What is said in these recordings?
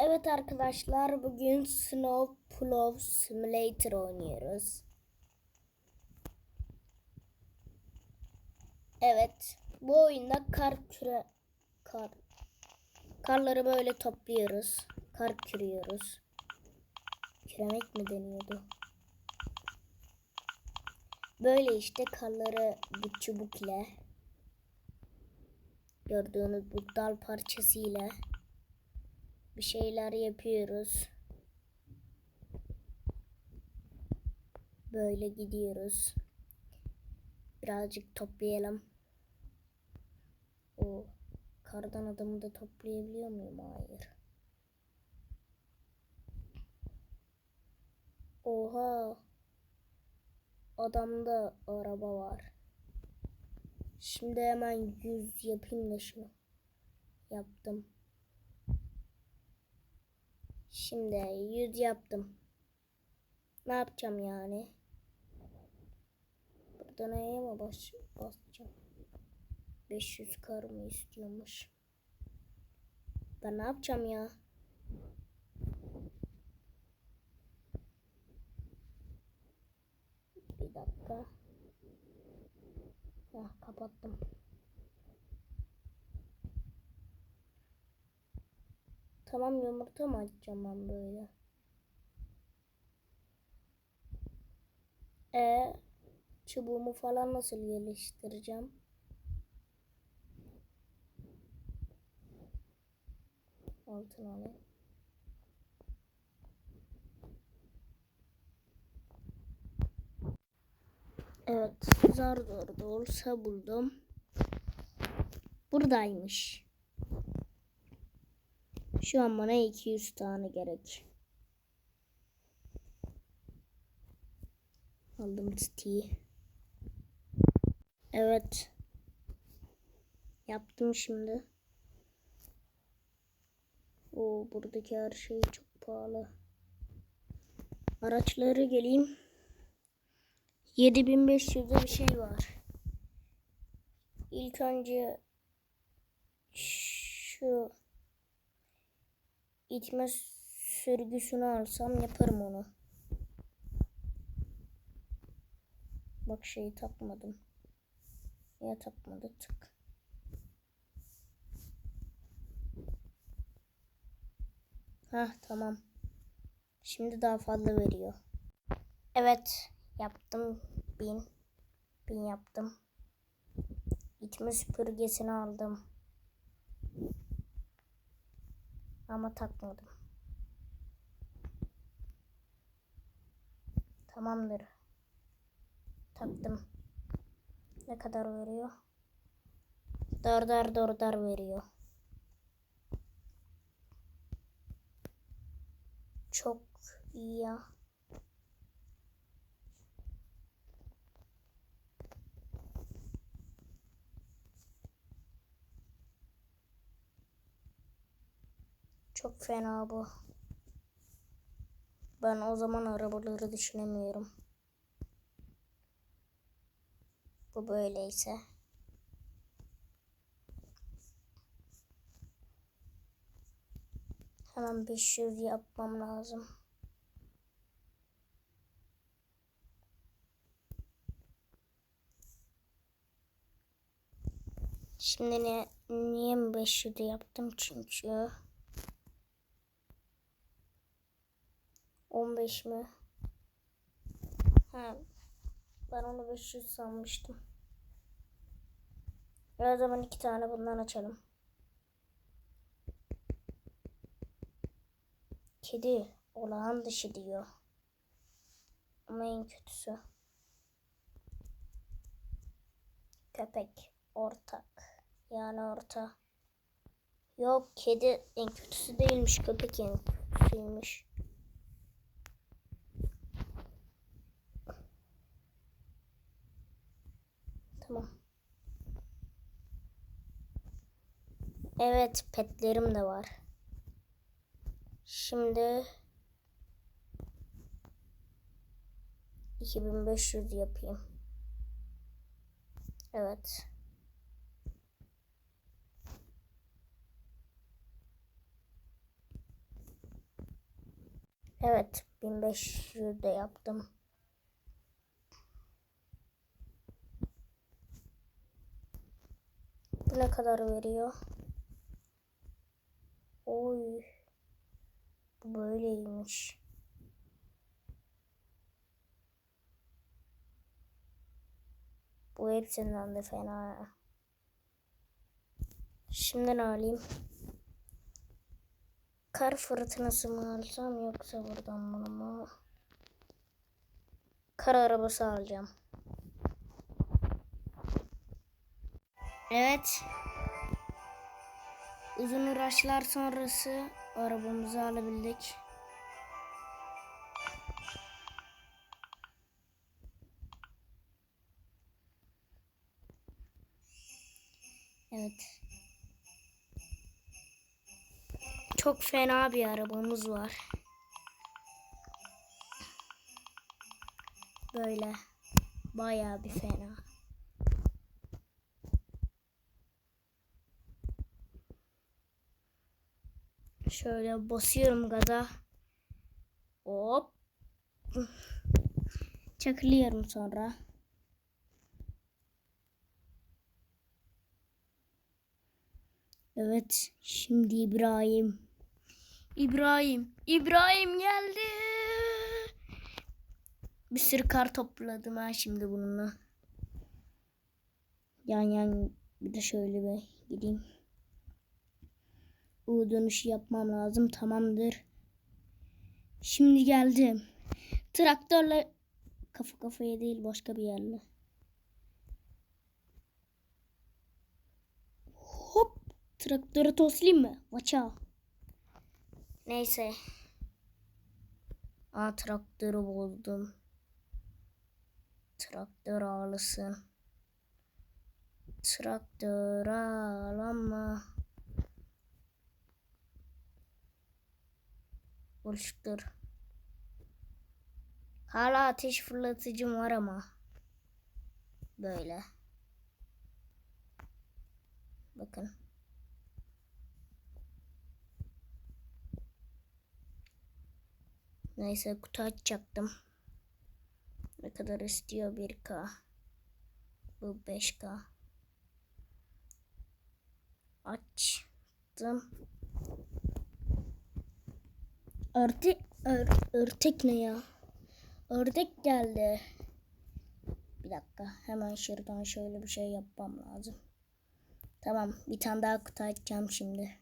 Evet arkadaşlar bugün Snow Plow Simulator oynuyoruz. Evet bu oyunda kar küre kar karları böyle topluyoruz. Kar kürüyoruz. Küremek mi deniyordu? Böyle işte karları bu çubuk ile gördüğünüz bu dal parçası ile bir şeyler yapıyoruz. Böyle gidiyoruz. Birazcık toplayalım. O kardan adamı da toplayabiliyor muyum? Hayır. Oha. Adamda araba var. Şimdi hemen yüz yapayım da şunu. Yaptım. Şimdi yüz yaptım. Ne yapacağım yani? Burada neye mi bas basacağım? 500 kar mı istiyormuş? Ben ne yapacağım ya? Bir dakika. Ah kapattım. Tamam yumurta mı açacağım ben böyle? E çubuğumu falan nasıl geliştireceğim? Altın alayım. Evet, zar zor da olsa buldum. Buradaymış. Şu an bana 200 tane gerek. Aldım titiyi. Evet. Yaptım şimdi. O buradaki her şey çok pahalı. Araçları geleyim. 7500'de bir şey var. İlk önce şu itme sürgüsünü alsam yaparım onu. Bak şeyi takmadım. Niye takmadık? Hah tamam. Şimdi daha fazla veriyor. Evet yaptım. Bin. Bin yaptım. İtme süpürgesini aldım. Ama takmadım. Tamamdır. Taktım. Ne kadar veriyor? Dörder dörder veriyor. Çok iyi ya. Çok fena bu. Ben o zaman arabaları düşünemiyorum. Bu böyleyse. Hemen 500 yapmam lazım. Şimdi ne, niye mi 500 yaptım? Çünkü 15 mi? Ha, ben onu 500 sanmıştım. O zaman iki tane bundan açalım. Kedi olağan dışı diyor. Ama en kötüsü. Köpek ortak. Yani orta. Yok kedi en kötüsü değilmiş. Köpek en kötüsüymüş. Tamam. Evet petlerim de var. Şimdi 2500 yapayım. Evet. Evet 1500 de yaptım. Bu ne kadar veriyor? Oy. Bu böyleymiş. Bu hepsinden de fena. Şimdi ne alayım? Kar fırtınası mı alsam yoksa buradan bunu mu? Kar arabası alacağım. Evet. Uzun uğraşlar sonrası arabamızı alabildik. Evet. Çok fena bir arabamız var. Böyle bayağı bir fena. Şöyle basıyorum gaza. Hop. Çakılıyorum sonra. Evet, şimdi İbrahim. İbrahim, İbrahim geldi. Bir sürü kar topladım ha şimdi bununla. Yan yan bir de şöyle bir gideyim. U dönüşü yapmam lazım. Tamamdır. Şimdi geldim. Traktörle kafa kafaya değil başka bir yerle. Hop. Traktörü toslayayım mı? Vaça. Neyse. Aa traktörü buldum. Traktör ağlısın. Traktör ağlama. Oluştur. Hala ateş fırlatıcım var ama. Böyle. Bakın. Neyse kutu açacaktım. Ne kadar istiyor 1K. Bu 5K. Açtım. Ördek, ör, örtek ne ya? Ördek geldi. Bir dakika. Hemen şuradan şöyle bir şey yapmam lazım. Tamam. Bir tane daha kutu açacağım şimdi.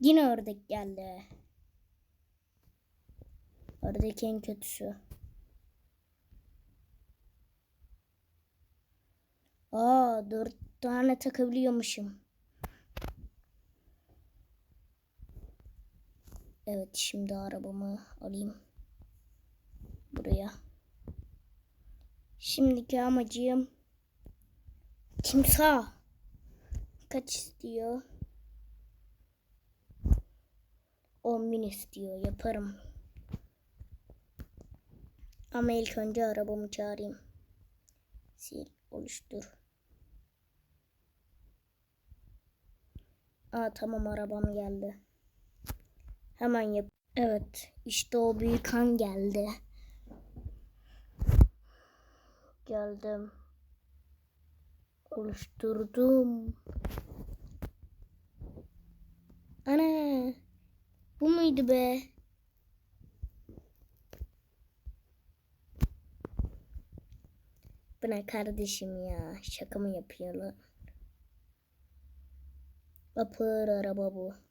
Yine ördek geldi. Ördek en kötüsü. Aa dört tane takabiliyormuşum. Evet şimdi arabamı alayım. Buraya. Şimdiki amacım timsah. Kaç istiyor? 10 bin istiyor. Yaparım. Ama ilk önce arabamı çağırayım. Sil, oluştur. Aa tamam arabam geldi. Hemen yap. Evet, işte o büyük han geldi. Geldim. Oluşturdum. Ana. Bu muydu be? Bu ne kardeşim ya? Şaka mı yapıyorlar? Vapur araba bu.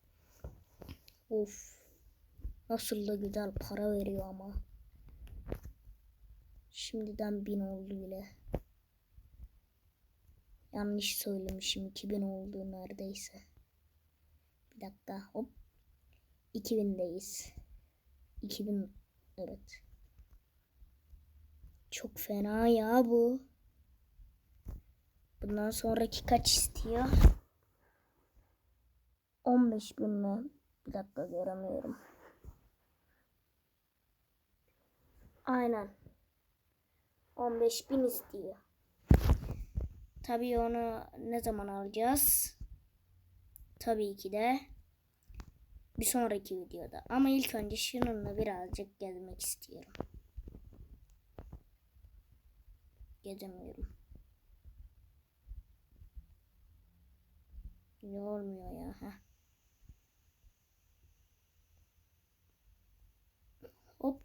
Of. Nasıl da güzel para veriyor ama. Şimdiden bin oldu bile. Yanlış söylemişim. 2000 oldu neredeyse. Bir dakika hop. 2000'deyiz. 2000 evet. Çok fena ya bu. Bundan sonraki kaç istiyor? 15 bin mi? Bir dakika göremiyorum. Aynen. 15 bin istiyor. Tabii onu ne zaman alacağız? Tabii ki de bir sonraki videoda. Ama ilk önce şununla birazcık gezmek istiyorum. Gezemiyorum. Ne olmuyor ya? Heh. Hop.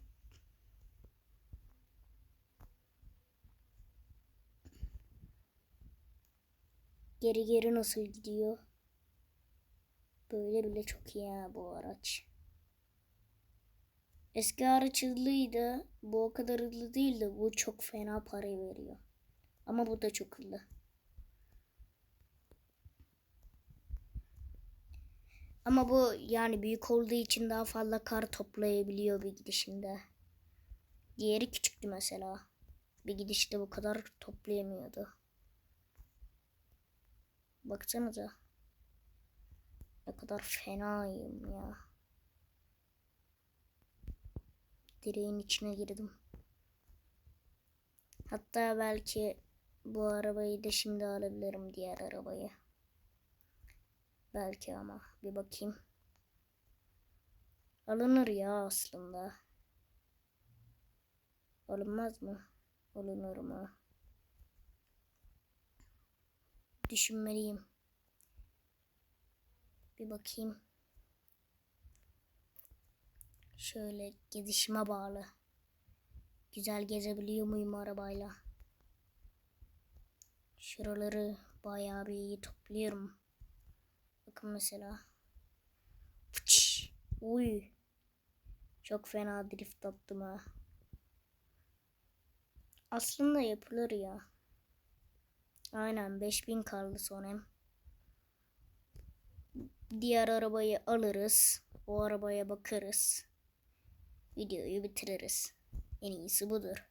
Geri geri nasıl gidiyor? Böyle bile çok iyi ha bu araç. Eski araç hızlıydı. Bu o kadar hızlı değildi. Bu çok fena para veriyor. Ama bu da çok hızlı. Ama bu yani büyük olduğu için daha fazla kar toplayabiliyor bir gidişinde. Diğeri küçüktü mesela. Bir gidişte bu kadar toplayamıyordu. Baksanıza. Ne kadar fenayım ya. Direğin içine girdim. Hatta belki bu arabayı da şimdi alabilirim diğer arabayı. Belki ama bir bakayım. Alınır ya aslında. Alınmaz mı? Alınır mı? Düşünmeliyim. Bir bakayım. Şöyle gezişime bağlı. Güzel gezebiliyor muyum arabayla? Şuraları bayağı bir iyi topluyorum. Bakın mesela. Fıç. Uy. Çok fena drift attım ha. Aslında yapılır ya. Aynen 5000 kaldı son hem. Diğer arabayı alırız. O arabaya bakarız. Videoyu bitiririz. En iyisi budur.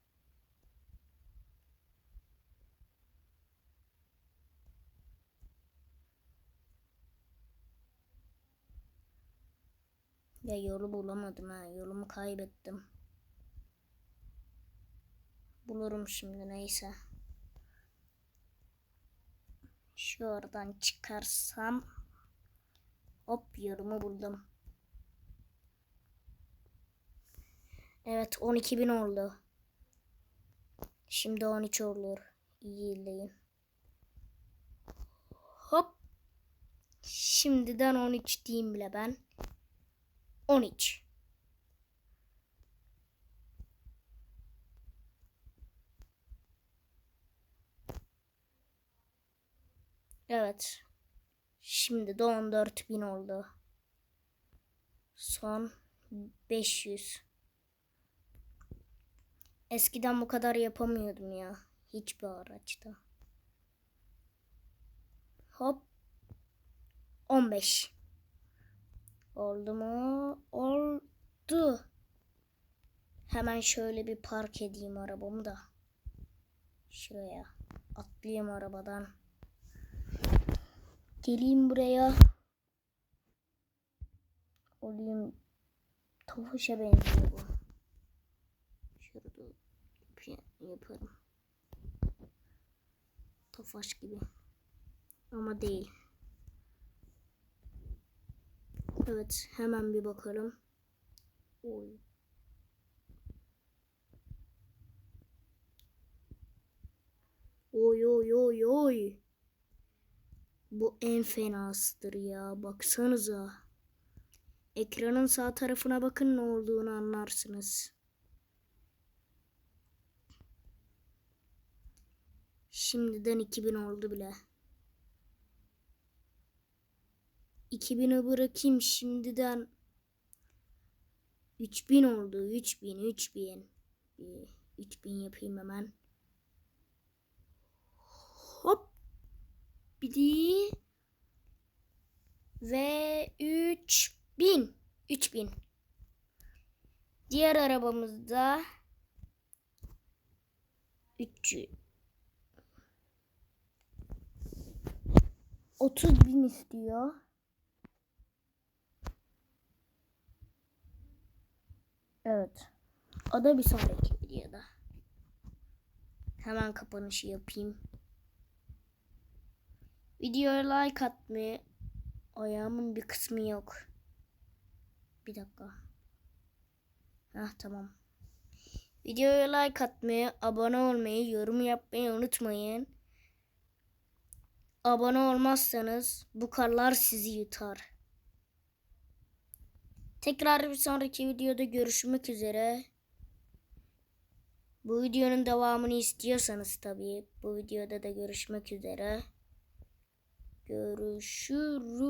Ya yolu bulamadım ha. Yolumu kaybettim. Bulurum şimdi neyse. Şu oradan çıkarsam hop yolumu buldum. Evet 12.000 oldu. Şimdi 13 olur. İyi. Hop. Şimdiden 13 diyeyim bile ben. 13. Evet. Şimdi de 14 bin oldu. Son 500. Eskiden bu kadar yapamıyordum ya. Hiçbir araçta. Hop. 15. Oldu mu? Oldu. Hemen şöyle bir park edeyim arabamı da. Şuraya. Atlayayım arabadan. Geleyim buraya. Olayım. Tavuşa benziyor bu. Şurada yaparım. Tofaş gibi. Ama değil. Evet hemen bir bakalım. Oy. Oy oy oy oy. Bu en fenasıdır ya. Baksanıza. Ekranın sağ tarafına bakın ne olduğunu anlarsınız. Şimdiden 2000 oldu bile. 2000'e bırakayım şimdiden 3000 oldu. 3000 3000. Bir 3000 yapayım hemen. Hop. Bir de ve 3000. 3000. Diğer arabamızda 300 30 bin istiyor. Evet. O da bir sonraki videoda. Hemen kapanışı yapayım. Videoya like atmayı ayağımın bir kısmı yok. Bir dakika. Hah tamam. Videoya like atmayı, abone olmayı, yorum yapmayı unutmayın. Abone olmazsanız bu karlar sizi yutar. Tekrar bir sonraki videoda görüşmek üzere. Bu videonun devamını istiyorsanız tabii bu videoda da görüşmek üzere. Görüşürüz.